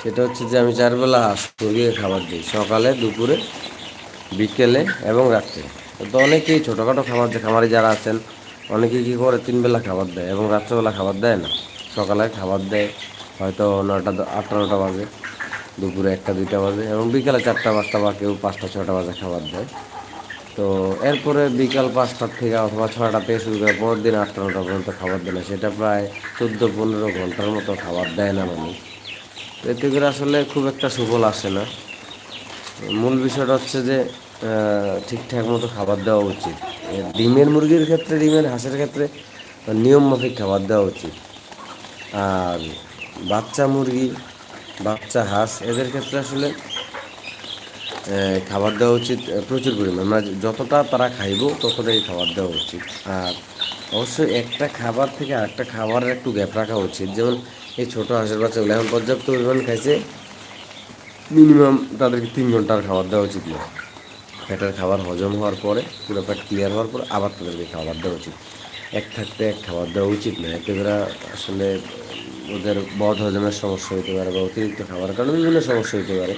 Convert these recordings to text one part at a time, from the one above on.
সেটা হচ্ছে যে আমি চারবেলা হাঁস মুরগিকে খাবার দিই, সকালে, দুপুরে, বিকেলে এবং রাত্রে। তো অনেকেই ছোটোখাটো খাবার যে খামারি যারা আছেন অনেকে কী করে তিন বেলা খাবার দেয় এবং রাত্রেবেলা খাবার দেয় না। সকালে খাবার দেয়, হয়তো নটা আটটা নটা বাজে, দুপুরে একটা, দুইটা বাজে এবং বিকালে চারটা, পাঁচটা বা কেউ পাঁচটা ছটা বাজে খাবার দেয়। তো এরপরে বিকাল পাঁচটার থেকে অথবা ছটা থেকে শুরু করে পরের দিন আটটা নটা পর্যন্ত খাবার দেয় না। সেটা প্রায় চোদ্দ, পনেরো ঘণ্টার মতো খাবার দেয় না মানুষ। এতে করে আসলে খুব একটা সুফল আসে না। মূল বিষয়টা হচ্ছে যে ঠিকঠাক মতো খাবার দেওয়া উচিত। ডিমের মুরগির ক্ষেত্রে, ডিমের হাঁসের ক্ষেত্রে নিয়ম মাফিক খাবার দেওয়া উচিত। আর বাচ্চা মুরগি, বাচ্চা হাঁস, এদের ক্ষেত্রে আসলে খাবার দেওয়া উচিত প্রচুর পরিমাণ। মানে যতটা তারা খাইব, ততটাই খাবার দেওয়া উচিত। আর অবশ্যই একটা খাবার থেকে আরেকটা খাবারের একটু গ্যাপ রাখা উচিত। যেমন এই ছোটো হাঁসের বাচ্চাগুলো এখন পর্যাপ্ত পরিমাণ খাইছে। মিনিমাম তাদেরকে তিন ঘণ্টার খাবার দেওয়া উচিত না। পেটের খাবার হজম হওয়ার পরে, পুরো পেট ক্লিয়ার হওয়ার পরে আবার তাদেরকে খাবার দেওয়া উচিত। এক থাকতে এক খাবার দেওয়া উচিত না। এতে করে আসলে ওদের বদ হজমের সমস্যা হতে পারে বা অতিরিক্ত খাবার কারণে বিভিন্ন সমস্যা হতে পারে।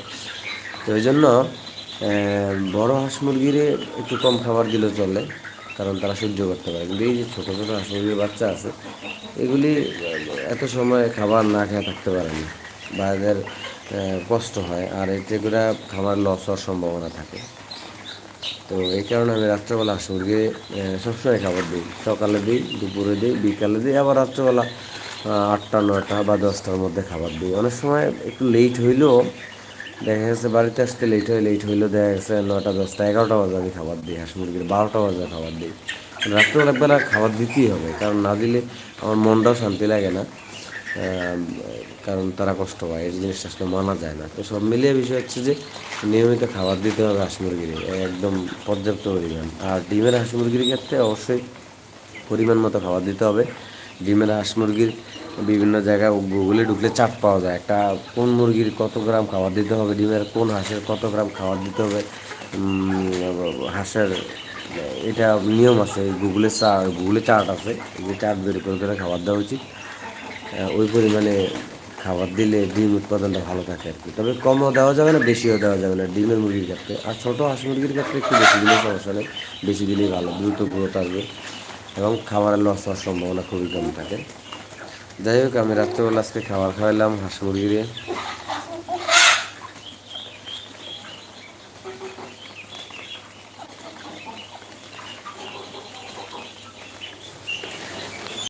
তো এই জন্য বড় হাঁস মুরগিরে একটু কম খাবার দিলে চলে। কারণ তারা সহ্য করতে পারে। কিন্তু এই যে ছোটো ছোটো হাঁস মুরগির বাচ্চা আছে, এগুলি, এত সময় খাবার না খেয়ে থাকতে পারে না বা এদের কষ্ট হয় আর এতে করে খাবার লস হওয়ার সম্ভাবনা থাকে। তো এই কারণে আমি রাত্রেবেলা হাঁস মুরগি সবসময় খাবার দিই। সকালে দিই, দুপুরে দিই, বিকালে দিই, আবার রাত্রেবেলা আটটা, নয়টা বা দশটার মধ্যে খাবার দিই। অনেক সময় একটু লেট হইলেও দেখা গেছে বাড়িতে আসতে লেট হয় লেট হইলেও দেখা গেছে নটা দশটা, এগারোটা বাজে আমি খাবার দিই, হাঁস মুরগির বারোটা বাজে খাবার দিই। রাত্রেবেলা বেলা খাবার দিতেই হবে, কারণ না দিলে আমার মনটাও শান্তি লাগে না কারণ তারা কষ্ট পায়, এই জিনিসটা আসলে মানা যায় না। তো সব মিলিয়ে বিষয় হচ্ছে যে নিয়মিত খাবার দিতে হবে হাঁস মুরগির একদম পর্যাপ্ত পরিমাণ। আর ডিমের হাঁস মুরগির ক্ষেত্রে অবশ্যই পরিমাণ মতো খাবার দিতে হবে। ডিমের হাঁস মুরগির বিভিন্ন জায়গায় গুগলে ঢুকলে চাট পাওয়া যায়। একটা কোন মুরগির কত গ্রাম খাবার দিতে হবে, ডিমের কোন হাঁসের কত গ্রাম খাবার দিতে হবে হাঁসের, এটা নিয়ম আছে, গুগলে চা, গুগলে চার্ট আছে, যে চার্ট বের করে করে খাবার দেওয়া উচিত। ওই পরিমাণে খাবার দিলে ডিম উৎপাদনটা ভালো থাকে আর কি। তবে কমও দেওয়া যাবে না, বেশিও দেওয়া যাবে না ডিমের মুরগির ক্ষেত্রে। আর ছোটো হাঁস মুরগির ক্ষেত্রে একটু বেশি দিলে সমস্যা নেই, বেশি দিলেই ভালো, দ্রুত গ্রোথ আসবে এবং খাবারের লস হওয়ার সম্ভাবনা খুবই কম থাকে। যাই হোক আমি রাত্রেবেলা আজকে খাবার খাওয়াইলাম হাঁস মুরগিরে